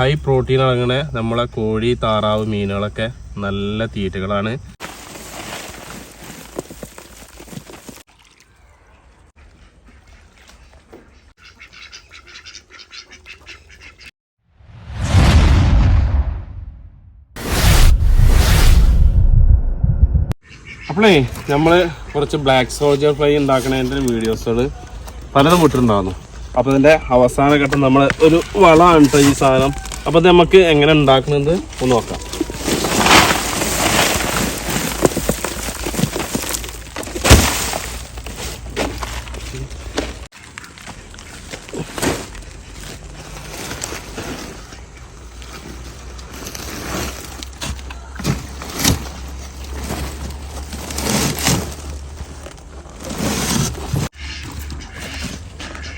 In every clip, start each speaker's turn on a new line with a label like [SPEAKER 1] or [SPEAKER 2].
[SPEAKER 1] High protein അടങ്ങുന്ന നമ്മളെ കോഴി താറാവ് മീനുകളൊക്കെ നല്ല തീറ്റകളാണ്. അപ്പോളേ നമ്മൾ കുറച്ച് ബ്ലാക്ക് സോൾജർ ഫ്രൈ ഉണ്ടാക്കുന്നതിന്റെ വീഡിയോസുകൾ പലതും വിട്ടിട്ടുണ്ടായിരുന്നു അപ്പോൾ ഇതിന്റെ അവസാന ഘട്ടം നമ്മൾ ഒരു വളമാണ് ഈ സാധനം. അപ്പോൾ അത് നമുക്ക് എങ്ങനെ ഉണ്ടാക്കുന്നത് ഒന്ന് നോക്കാം.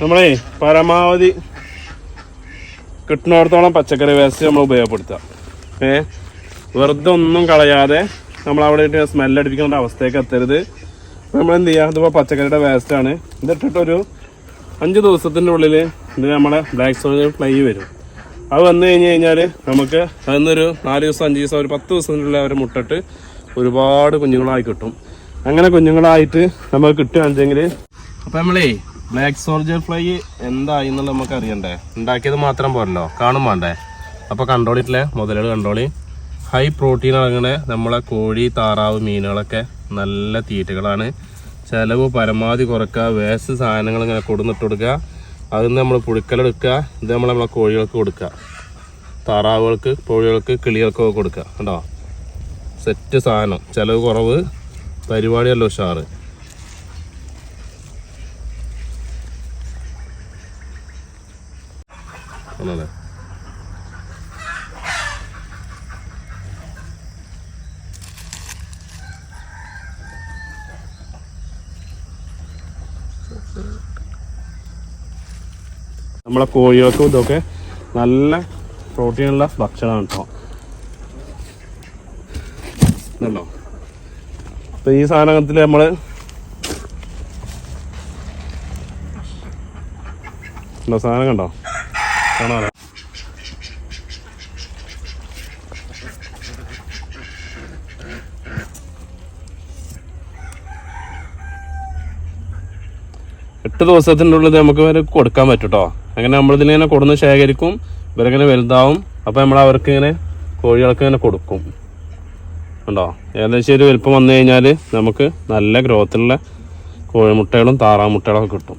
[SPEAKER 1] നമ്മളെ പരമാവധി കിട്ടുന്നിടത്തോളം പച്ചക്കറി വേസ്റ്റ് നമ്മൾ ഉപയോഗപ്പെടുത്തുക. ഏ വെറുതെ ഒന്നും കളയാതെ നമ്മൾ അവിടെ ഇട്ട് സ്മെല്ലടിപ്പിക്കേണ്ട അവസ്ഥയൊക്കെ എത്തരുത്. നമ്മൾ എന്ത് ചെയ്യുക ഇതിപ്പോൾ പച്ചക്കറിയുടെ വേസ്റ്റാണ് ഇതിട്ടിട്ടൊരു അഞ്ച് ദിവസത്തിന്റെ ഉള്ളിൽ ഇത് നമ്മുടെ ബ്ലാക്ക് സോയിൽ ഫ്ലൈ വരും. അത് വന്നു കഴിഞ്ഞ് കഴിഞ്ഞാൽ നമുക്ക് അതിന്നൊരു നാല് ദിവസം അഞ്ച് ദിവസം ഒരു പത്ത് ദിവസത്തിനുള്ളിൽ അവർ മുട്ടിട്ട് ഒരുപാട് കുഞ്ഞുങ്ങളായി കിട്ടും. അങ്ങനെ കുഞ്ഞുങ്ങളായിട്ട് നമുക്ക് കിട്ടുകയാണെങ്കിൽ അപ്പം നമ്മളേ ബ്ലാക്ക് സോൾജർ ഫ്ലൈ എന്തായി എന്നുള്ളത് നമുക്ക് അറിയണ്ടേ ഉണ്ടാക്കിയത് മാത്രം പോരല്ലോ. കാണും വേണ്ടേ? അപ്പോൾ കണ്ടോളിട്ടില്ലേ? മുതലുകൾ കണ്ടോളി. ഹൈ പ്രോട്ടീൻ അടങ്ങുന്ന നമ്മളെ കോഴി താറാവ് മീനുകളൊക്കെ നല്ല തീറ്റകളാണ്. ചിലവ് പരമാവധി കുറക്കുക. വേസ്റ്റ് സാധനങ്ങൾ ഇങ്ങനെ കൊടുന്നിട്ട് കൊടുക്കുക. അതിൽ നിന്ന് നമ്മൾ പുഴുക്കലെടുക്കുക ഇത് നമ്മൾ നമ്മളെ കോഴികൾക്ക് കൊടുക്കുക. താറാവുകൾക്ക് കോഴികൾക്ക് കിളികൾക്കൊക്കെ കൊടുക്കുക. കണ്ടോ? സെറ്റ് സാധനം. ചിലവ് കുറവ്. പരിപാടിയല്ലോ ഉഷാറ്. ആണല്ലേ നമ്മളെ കോഴികൾക്കും ഇതൊക്കെ നല്ല പ്രോട്ടീൻ ഉള്ള ഭക്ഷണമാണ് കേട്ടോ. ഇതല്ലോ അപ്പൊ ഈ സാധനത്തിൽ നമ്മൾ സാധനം കണ്ടോ? കാണാലോ എട്ട് ഉള്ളിൽ നമുക്ക് വരെ കൊടുക്കാൻ പറ്റും കേട്ടോ അങ്ങനെ നമ്മളിതിനെ കൊടുന്ന് ശേഖരിക്കും. ഇവരിങ്ങനെ വലുതാവും. അപ്പോൾ നമ്മൾ അവർക്ക് ഇങ്ങനെ കോഴികൾക്ക് ഇങ്ങനെ കൊടുക്കും. ഉണ്ടോ? ഏകദേശം ഒരു വലുപ്പം വന്നു കഴിഞ്ഞാൽ നമുക്ക് നല്ല ഗ്രോത്തിലുള്ള കോഴിമുട്ടകളും താറാമുട്ടകളും കിട്ടും.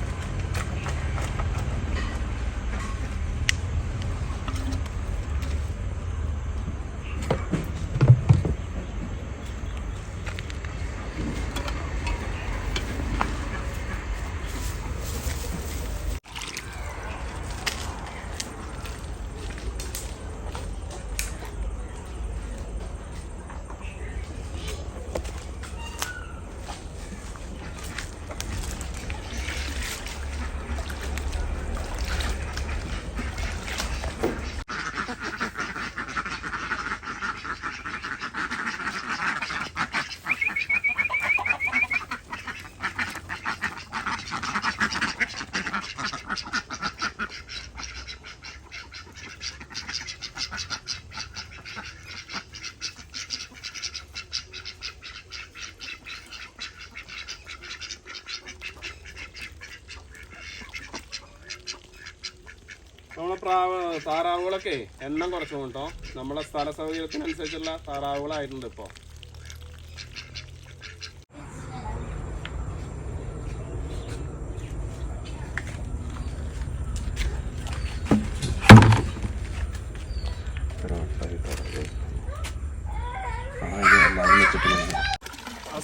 [SPEAKER 1] നമ്മളെ പ്രാവ് താറാവുകളൊക്കെ എണ്ണം കുറച്ചു കേട്ടോ. നമ്മളെ സ്ഥല സൗകര്യത്തിനനുസരിച്ചുള്ള താറാവുകളായിട്ടുണ്ട് ഇപ്പോൾ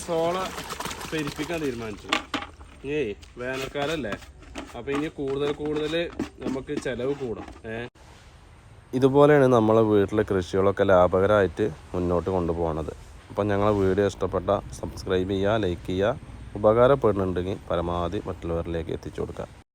[SPEAKER 1] സോള പെരിപ്പിക്കാൻ തീരുമാനിച്ചു. ഏയ് വേനൽക്കാലല്ലേ? അപ്പൊ ഇനി കൂടുതൽ കൂടുതൽ നമുക്ക് ചെലവ് കൂടും. ഏഹ് ഇതുപോലെയാണ് നമ്മളെ വീട്ടിലെ കൃഷികളൊക്കെ ലാഭകരമായിട്ട് മുന്നോട്ട് കൊണ്ടുപോകണത് അപ്പം ഞങ്ങളെ വീഡിയോ ഇഷ്ടപ്പെട്ട സബ്സ്ക്രൈബ് ചെയ്യുക ലൈക്ക് ചെയ്യുക ഉപകാരപ്പെടുന്നുണ്ടെങ്കിൽ പരമാവധി മറ്റുള്ളവരിലേക്ക് എത്തിച്ചു കൊടുക്കുക.